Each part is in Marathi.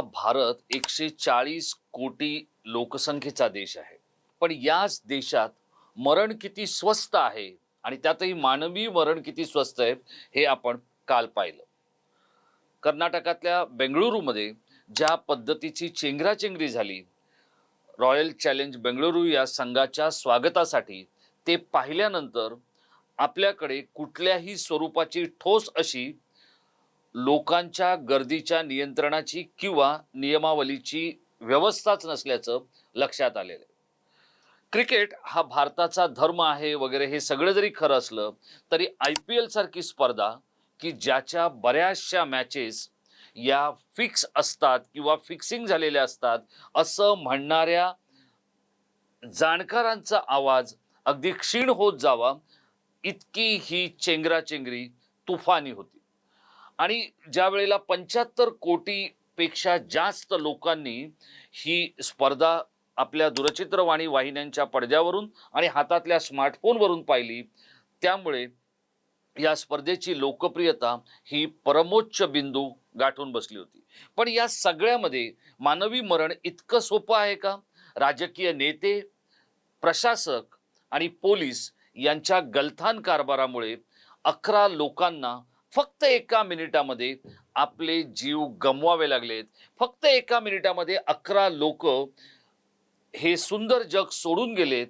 आपला भारत एकशे चाळीस कोटी लोकसंख्येचा देश आहे. पण याच देशात मरण किती स्वस्त आहे आणि त्यातही मानवी मरण किती स्वस्त आहे हे आपण काल पाहिलं. कर्नाटकातल्या बेंगळुरूमध्ये ज्या पद्धतीची चेंगराचेंगरी झाली रॉयल चॅलेंज बेंगळुरू या संघाच्या स्वागतासाठी ते पाहिल्यानंतर आपल्याकडे कुठल्याही स्वरूपाची ठोस अशी लोकांच्या गर्दीच्या नियंत्रणाची किंवा नियमावलीची व्यवस्थाच नसल्याचं लक्षात आलेलं आहे. क्रिकेट हा भारताचा धर्म आहे वगैरे हे सगळं जरी खरं असलं तरी आय पी एलसारखी स्पर्धा की ज्याच्या बऱ्याचशा मॅचेस या फिक्स असतात किंवा फिक्सिंग झालेल्या असतात असं म्हणणाऱ्या जाणकारांचा आवाज अगदी क्षीण होत जावा इतकी ही चेंगराचेंगरी तुफानी होती. आणि ज्या वेळेला पंच्याहत्तर कोटीपेक्षा जास्त लोकांनी ही स्पर्धा आपल्या दूरचित्रवाणी वाहिन्यांच्या पडद्यावरून आणि हातातल्या स्मार्टफोनवरून पाहिली त्यामुळे या स्पर्धेची लोकप्रियता ही परमोच्च बिंदू गाठून बसली होती. पण या सगळ्यामध्ये मानवी मरण इतकं सोपं आहे का? राजकीय नेते प्रशासक आणि पोलीस यांच्या गलथान कारभारामुळे अकरा लोकांना फक्त एका मिनिटामध्ये आपले जीव गमवावे लागलेत. फक्त एका मिनिटामध्ये अकरा लोक हे सुंदर जग सोडून गेलेत.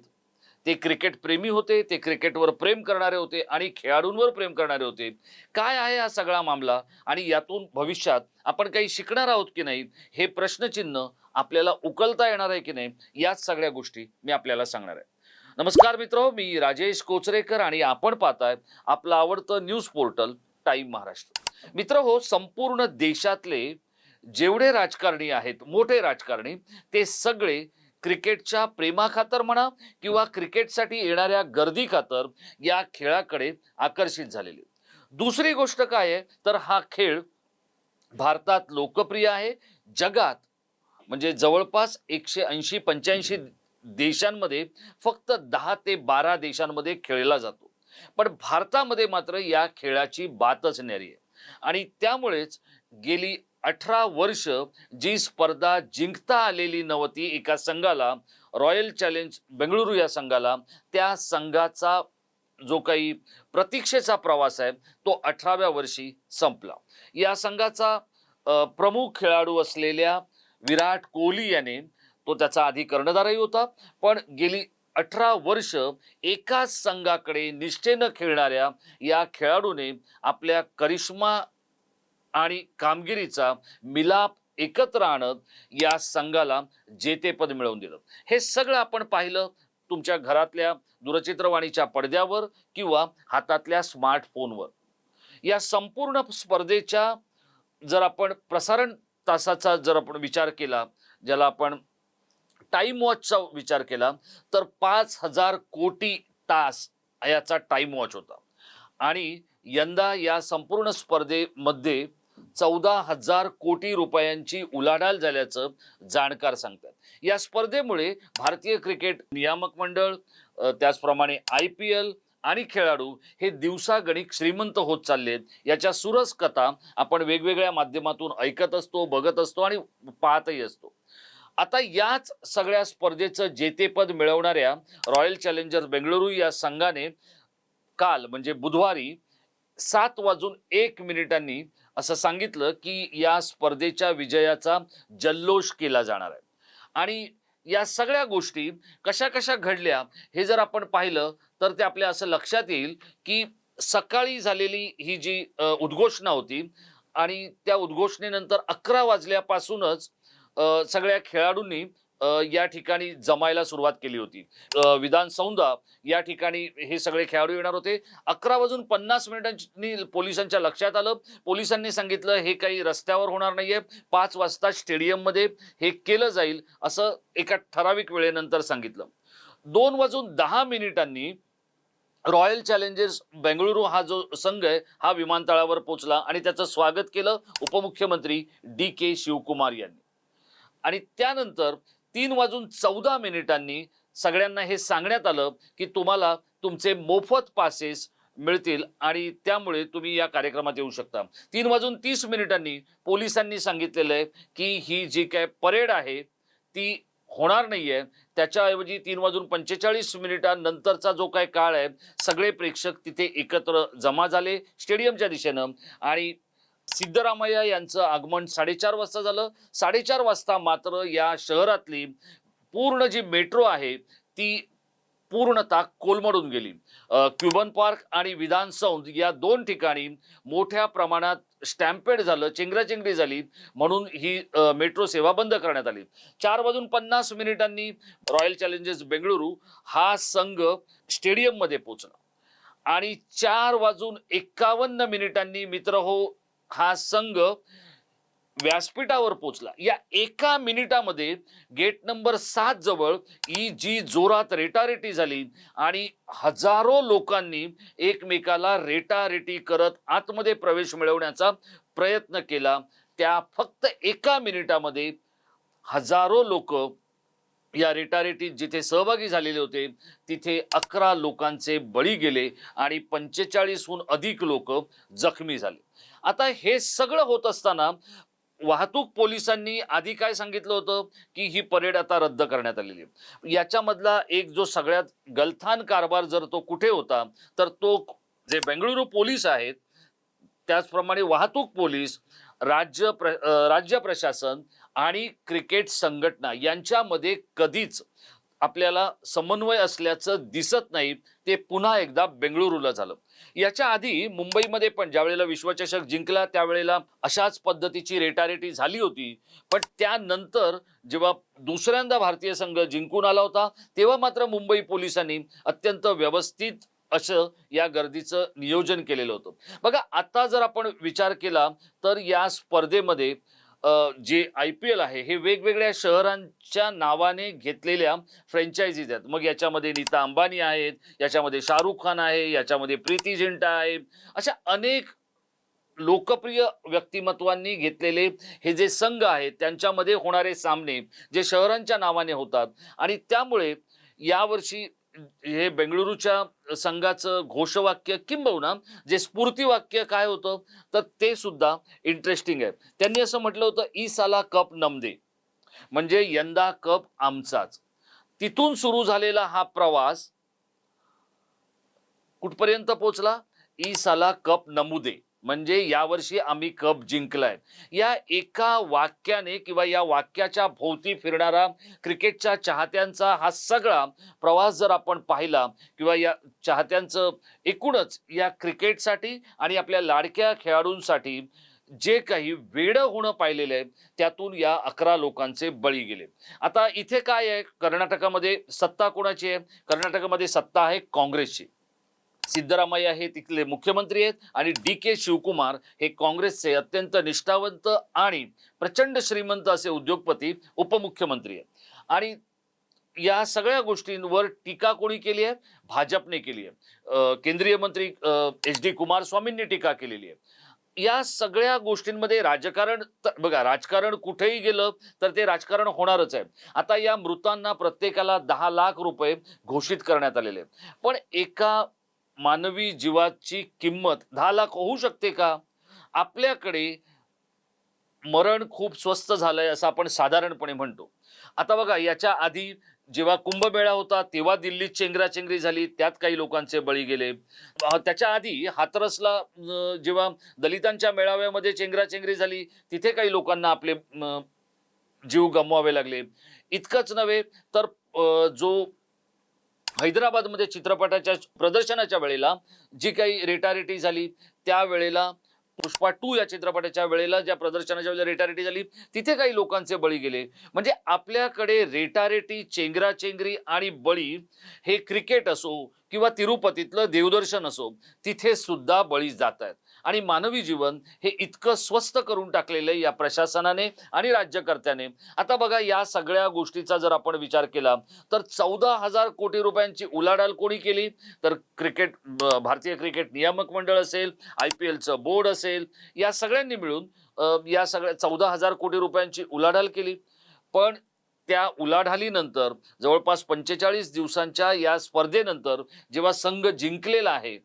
ते क्रिकेट प्रेमी होते ते क्रिकेटवर प्रेम करणारे होते आणि खेळाडूंवर प्रेम करणारे होते. काय आहे हा सगळा मामला? आणि यातून भविष्यात आपण काही शिकणार आहोत की नाही? हे प्रश्नचिन्ह आपल्याला उकलता येणार आहे की नाही? याच सगळ्या गोष्टी मी आपल्याला सांगणार आहे. नमस्कार मित्र मी राजेश कोचरेकर आणि आपण पाहताय आपलं आवडतं न्यूज पोर्टल टाईम महाराष्ट्र. मित्र हो संपूर्ण देशातले जेवढे राजकारणी आहेत मोठे राजकारणी ते सगळे क्रिकेटच्या प्रेमाखातर म्हणा किंवा क्रिकेटसाठी येणाऱ्या गर्दी खातर या खेळाकडे आकर्षित झालेले. दुसरी गोष्ट काय आहे? तर हा खेळ भारतात लोकप्रिय आहे. जगात म्हणजे जवळपास एकशे ऐंशी पंच्याऐंशी देशांमध्ये फक्त दहा ते बारा देशांमध्ये खेळला जातो. पण भारतामध्ये मात्र या खेळाची बातच न्यारी आहे. आणि त्यामुळेच गेली अठरा वर्ष जी स्पर्धा जिंकता आलेली नव्हती एका संघाला रॉयल चॅलेंज बेंगळुरू या संघाला त्या संघाचा जो काही प्रतीक्षेचा प्रवास आहे तो अठराव्या वर्षी संपला. या संघाचा प्रमुख खेळाडू असलेल्या विराट कोहली याने तो त्याचा आधी कर्णधारही होता पण गेली अठरा वर्ष एकाच संघाकडे निष्ठेनं खेळणाऱ्या या खेळाडूने आपल्या करिश्मा आणि कामगिरीचा मिलाप एकत्र आणत या संघाला जेतेपद मिळवून दिलं. हे सगळं आपण पाहिलं तुमच्या घरातल्या दूरचित्रवाणीच्या पडद्यावर किंवा हातातल्या स्मार्टफोनवर. या संपूर्ण स्पर्धेच्या जर आपण प्रसारण तासाचा जर आपण विचार केला ज्याला आपण टाइम वॉचचा विचार केला तर पाच हजार कोटी तास याचा टाइम वॉच होता. आणि यंदा या संपूर्ण स्पर्धेमध्ये चौदा हजार कोटी रुपयांची उलाढाल झाल्याचं जाणकार सांगतात. या स्पर्धेमुळे भारतीय क्रिकेट नियामक मंडळ त्याचप्रमाणे आय पी एल आणि खेळाडू हे दिवसागणिक श्रीमंत होत चाललेत याच्या सुरस कथा आपण वेगवेगळ्या माध्यमातून ऐकत असतो बघत असतो आणि पाहतही असतो. आता याच सगळ्या स्पर्धेचं जेतेपद मिळवणाऱ्या रॉयल चॅलेंजर्स बेंगळुरू या संघाने काल म्हणजे बुधवारी सात वाजून एक मिनिटांनी असं सांगितलं की या स्पर्धेच्या विजयाचा जल्लोष केला जाणार आहे. आणि या सगळ्या गोष्टी कशा कशा घडल्या हे जर आपण पाहिलं तर ते आपल्या असं लक्षात येईल की सकाळी झालेली ही जी उद्घोषणा होती आणि त्या उद्घोषणेनंतर अकरा वाजल्यापासूनच सगळ्या खेळाडूंनी या ठिकाणी जमायला सुरुवात केली होती. विधान सौंदा या ठिकाणी हे सगळे खेळाडू येणार होते. अकरा वाजून पन्नास मिनिटांनी पोलिसांच्या लक्षात आलं. पोलिसांनी सांगितलं हे काही रस्त्यावर होणार नाहीये. पाच वाजता स्टेडियममध्ये हे केलं जाईल असं एका ठराविक वेळेनंतर सांगितलं. दोन वाजून दहा मिनिटांनी रॉयल चॅलेंजर्स बेंगळुरू हा जो संघ आहे हा विमानतळावर पोहोचला आणि त्याचं स्वागत केलं उपमुख्यमंत्री डी के शिवकुमार यांनी. आणि त्यानंतर तीन वाजून चौदा मिनिटांनी सगळ्यांना हे सांगण्यात आलं की तुम्हाला तुमचे मोफत पासेस मिळतील आणि त्यामुळे तुम्ही या कार्यक्रमात येऊ शकता. तीन वाजून तीस मिनिटांनी पोलिसांनी सांगितलेलं आहे की ही जी काय परेड आहे ती होणार नाही आहे त्याच्याऐवजी तीन वाजून पंचेचाळीस मिनिटांनंतरचा जो काय काळ आहे सगळे प्रेक्षक तिथे एकत्र जमा झाले स्टेडियमच्या दिशेनं आणि सिद्धरामय्या यांचं आगमन साडेचार वाजता झालं. साडेचार वाजता मात्र या शहरातली पूर्ण जी मेट्रो आहे ती पूर्णतः कोलमडून गेली. क्युबन पार्क आणि विधान सौंद या दोन ठिकाणी मोठ्या प्रमाणात स्टॅम्पेड झालं चेंगराचेंगरी झाली म्हणून ही मेट्रो सेवा बंद करण्यात आली. चार वाजून पन्नास मिनिटांनी रॉयल चॅलेंजर्स बेंगळुरू हा संघ स्टेडियममध्ये पोचला आणि चार वाजून एक्कावन्न मिनिटांनी मित्र हो हा संघ व्यासपीठावर पोचला या एका मिनिटामध्ये गेट नंबर सात जवळ ही जी जोरात रेटारेटी झाली आणि हजारो लोकांनी एकमेकाला रेटारेटी करत आतमध्ये प्रवेश मिळवण्याचा प्रयत्न केला. त्या फक्त एका मिनिटामध्ये हजारो लोक या रेटारेटीत जिथे सहभागी झालेले होते तिथे अकरा लोकांचे बळी गेले आणि पंचेचाळीसहून अधिक लोक जखमी झाले. आता हे सगळं होत असताना वाहतूक पोलिसांनी आधी काय सांगितलं होतं? की ही परेड आता रद्द करण्यात आलेली आहे. याच्यामधला एक जो सगळ्यात गलथान कारभार जर तो कुठे होता तर तो जे बेंगळुरू पोलीस आहेत त्याचप्रमाणे वाहतूक पोलीस राज्य प्र राज्य प्रशासन आणि क्रिकेट संघटना यांच्यामध्ये कधीच आपल्याला समन्वय असल्याचं दिसत नाही ते पुन्हा एकदा बेंगळुरूला झालं. याच्या आधी मुंबईमध्ये पण ज्यावेळेला विश्वचषक जिंकला त्यावेळेला अशाच पद्धतीची रेटारेटी झाली होती. पण त्यानंतर जेव्हा दुसऱ्यांदा भारतीय संघ जिंकून आला होता तेव्हा मात्र मुंबई पोलिसांनी अत्यंत व्यवस्थित असं या गर्दीचं नियोजन केलेलं होतं. बघा आता जर आपण विचार केला तर या स्पर्धेमध्ये जे आय पी एल आहे हे वेगवेगळ्या शहरांच्या नावाने घेतलेल्या फ्रँचायझीज आहेत. मग याच्यामध्ये नीता अंबानी आहेत याच्यामध्ये शाहरुख खान आहे याच्यामध्ये प्रीती झिंटा आहे. अशा अनेक लोकप्रिय व्यक्तिमत्वांनी घेतलेले हे जे संघ आहेत त्यांच्यामध्ये होणारे सामने जे शहरांच्या नावाने होतात. आणि त्यामुळे यावर्षी हे बेंगळुरूच्या संघाचं घोषवाक्य किंबहुना जे स्फूर्तीवाक्य काय होतं तर ते सुद्धा इंटरेस्टिंग आहे. त्यांनी असं म्हटलं होतं ई साला कप नमदे म्हणजे यंदा कप आमचाच. तिथून सुरू झालेला हा प्रवास कुठपर्यंत पोहोचला? ई साला कप नमुदे म्हणजे यावर्षी आम्ही कप जिंकलाय. या एका वाक्याने किंवा या वाक्याच्या भोवती फिरणारा क्रिकेटच्या चाहत्यांचा हा सगळा प्रवास जर आपण पाहिला किंवा या चाहत्यांचं एकूणच या क्रिकेटसाठी आणि आपल्या लाडक्या खेळाडूंसाठी जे काही वेडं होणं पाहिलेलं आहे त्यातून या अकरा लोकांचे बळी गेले. आता इथे काय आहे? कर्नाटकामध्ये सत्ता कोणाची आहे? कर्नाटकामध्ये सत्ता आहे काँग्रेसची. सिद्धरामय्या हे तिथले मुख्यमंत्री आहेत आणि डी के शिवकुमार हे काँग्रेसचे अत्यंत निष्ठावंत आणि प्रचंड श्रीमंत असे उद्योगपती उपमुख्यमंत्री आहेत. आणि या सगळ्या गोष्टींवर टीका कोणी केली आहे? भाजपने केली आहे. केंद्रीय मंत्री एच डी कुमारस्वामींनी टीका केलेली आहे. या सगळ्या गोष्टींमध्ये राजकारण बघा राजकारण कुठेही गेलं तर ते राजकारण होणारच आहे. आता या मृतांना प्रत्येकाला दहा लाख रुपये घोषित करण्यात आलेले आहेत. पण एका मानवी जीवाची किंमत दहा लाख होऊ शकते का? आपल्याकडे मरण खूप स्वस्त झालंय असं आपण साधारणपणे म्हणतो. आता बघा याच्या आधी जेव्हा कुंभमेळा होता तेव्हा दिल्लीत चेंगराचेंगरी झाली त्यात काही लोकांचे बळी गेले. त्याच्या आधी हातरसला जेव्हा दलितांच्या मेळाव्यामध्ये चेंगराचेंगरी झाली तिथे काही लोकांना आपले जीव गमवावे लागले. इतकंच नव्हे तर जो हैदराबादमध्ये चित्रपटाच्या प्रदर्शनाच्या वेळेला जी काही रेटारेटी झाली त्यावेळेला पुष्पा टू या चित्रपटाच्या वेळेला ज्या प्रदर्शनाच्या वेळेला रेटारेटी झाली तिथे काही लोकांचे बळी गेले. म्हणजे आपल्याकडे रेटारेटी चेंगराचेंगरी आणि बळी हे क्रिकेट असो किंवा तिरुपतीतलं देवदर्शन असो तिथे सुद्धा बळी जात आहेत. आणि मानवी जीवन हे इतकं स्वस्त करून टाकलेलं आहे या प्रशासनाने आणि राज्यकर्त्याने. आता बघा या सगळ्या गोष्टीचा जर आपण विचार केला तर चौदा हजार कोटी रुपयांची उलाढाल कोणी केली? तर क्रिकेट भारतीय क्रिकेट नियामक मंडळ असेल आय पी एलचं बोर्ड असेल या सगळ्यांनी मिळून या सगळ्या चौदा हजार कोटी रुपयांची उलाढाल केली. पण त्या उलाढालीनंतर जवळपास पंचेचाळीस दिवसांच्या या स्पर्धेनंतर जेव्हा संघ जिंकलेला आहे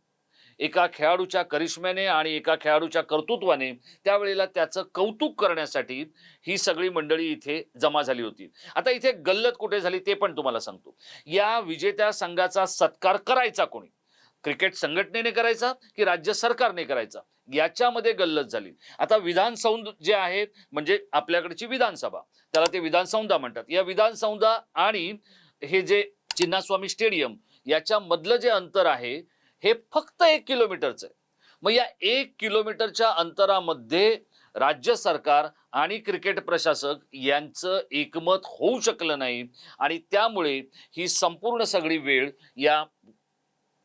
एका खेळाडूच्या करिश्म्याने आणि एका खेळाडूच्या कर्तृत्वाने त्यावेळेला त्याचं कौतुक करण्यासाठी ही सगळी मंडळी इथे जमा झाली होती. आता इथे गल्लत कुठे झाली ते पण तुम्हाला सांगतो. या विजेत्या संघाचा सत्कार करायचा कोणी? क्रिकेट संघटनेने करायचा की राज्य सरकारने करायचा? याच्यामध्ये गल्लत झाली. आता विधानसौध जे आहे म्हणजे आपल्याकडची विधानसभा त्याला ते विधानसौधा म्हणतात. या विधानसौधा आणि हे जे चिन्नास्वामी स्टेडियम याच्यामधलं जे अंतर आहे हे फक्त एक किलोमीटरचं आहे. मग या एक किलोमीटरच्या अंतरामध्ये राज्य सरकार आणि क्रिकेट प्रशासक यांचं एकमत होऊ शकलं नाही आणि त्यामुळे ही संपूर्ण सगळी वेळ या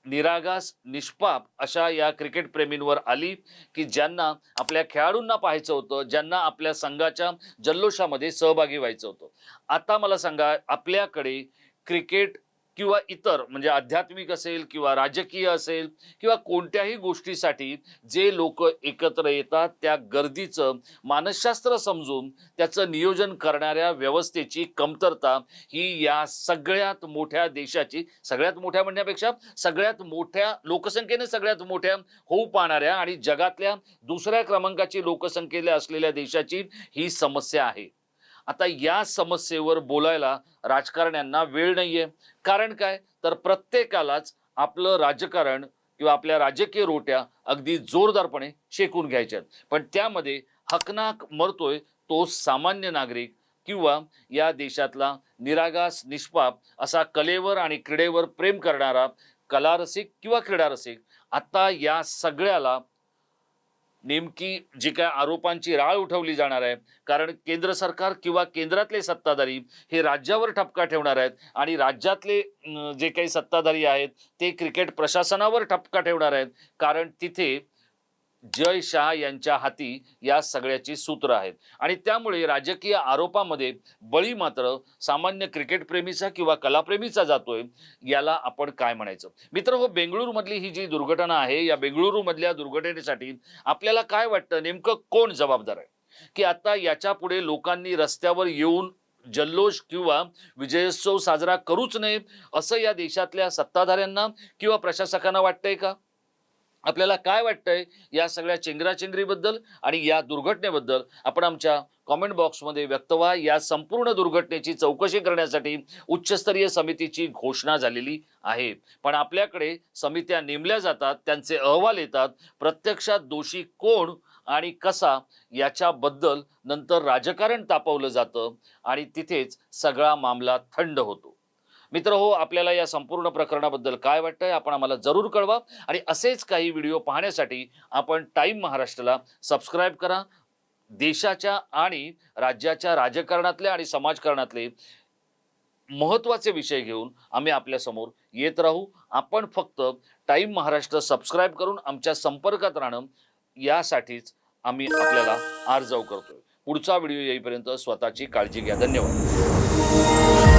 निरागास निष्पाप अशा या क्रिकेट प्रेमींवर आली की ज्यांना आपल्या खेळाडूंना पाहायचं होतं ज्यांना आपल्या संघाच्या जल्लोषामध्ये सहभागी व्हायचं होतं. आता मला सांगा आपल्याकडे क्रिकेट किंवा इतर म्हणजे आध्यात्मिक असेल किंवा राजकीय असेल किंवा कोणत्याही गोष्टीसाठी जे लोक एकत्र येतात त्या गर्दीचं मानसशास्त्र समजून त्याचं नियोजन करणाऱ्या व्यवस्थेची कमतरता ही या सगळ्यात मोठ्या देशाची सगळ्यात मोठ्या म्हणण्यापेक्षा सगळ्यात मोठ्या लोकसंख्येने सगळ्यात मोठ्या होऊ पाहणाऱ्या आणि जगातल्या दुसऱ्या क्रमांकाची लोकसंख्येला असलेल्या देशाची ही समस्या आहे. आता या समस्येवर बोलायला राजकारण्यांना वेळ नाहीये. कारण काय? तर प्रत्येकालाच आपलं राजकारण किंवा आपल्या राजकीय रोट्या अगदी जोरदारपणे शेकून घ्यायच्या पण त्यामध्ये हकनाक मरतोय तो सामान्य नागरिक किंवा या देशातला निरागास निष्पाप असा कलेवर आणि क्रीडेवर प्रेम करणारा कलारसिक किंवा क्रीडारसिक आता या सगळ्याला नेमकी जी काय आरोपांची राळ उठवली जाणार आहे कारण केंद्र सरकार किंवा केंद्रातले सत्ताधारी हे राज्यावर ठपका ठेवणार आहेत आणि राज्यातले जे काही सत्ताधारी आहेत ते क्रिकेट प्रशासनावर ठपका ठेवणार आहेत. कारण तिथे जय शहा यांच्या हाती या सगळ्याची सूत्र आहेत. आणि त्यामुळे राजकीय आरोपामध्ये बळी मात्र सामान्य क्रिकेटप्रेमीचा किंवा कलाप्रेमीचा जातोय याला आपण काय म्हणायचं? मित्र हो बेंगळुरूमधली ही जी दुर्घटना आहे या बेंगळुरूमधल्या दुर्घटनेसाठी आपल्याला काय वाटतं? नेमकं कोण जबाबदार आहे? की आता याच्यापुढे लोकांनी रस्त्यावर येऊन जल्लोष किंवा विजयोत्सव साजरा करूच नये असं या देशातल्या सत्ताधाऱ्यांना किंवा प्रशासकांना वाटतंय का? आपल्याला काय वाटतंय या सगळ्या चेंगराचेंगरीबद्दल आणि या दुर्घटनेबद्दल? आपण आमच्या कॉमेंट बॉक्समध्ये व्यक्त व्हा. या संपूर्ण दुर्घटनेची चौकशी करण्यासाठी उच्चस्तरीय समितीची घोषणा झालेली आहे. पण आपल्याकडे समित्या नेमल्या जातात त्यांचे अहवाल येतात. प्रत्यक्षात दोषी कोण आणि कसा याच्याबद्दल नंतर राजकारण तापवलं जातं आणि तिथेच सगळा मामला थंड होतो. मित्र हो आपल्याला या संपूर्ण प्रकरणाबद्दल काय वाटतंय आपण आम्हाला जरूर कळवा. आणि असेच काही व्हिडिओ पाहण्यासाठी आपण टाईम महाराष्ट्राला सबस्क्राईब करा. देशाच्या आणि राज्याच्या राजकारणातले आणि समाजकारणातले महत्त्वाचे विषय घेऊन आम्ही आपल्यासमोर येत राहू. आपण फक्त टाईम महाराष्ट्र सबस्क्राईब करून आमच्या संपर्कात राहणं यासाठीच आम्ही आपल्याला आर्जव करतोय. पुढचा व्हिडिओ येईपर्यंत स्वतःची काळजी घ्या. धन्यवाद.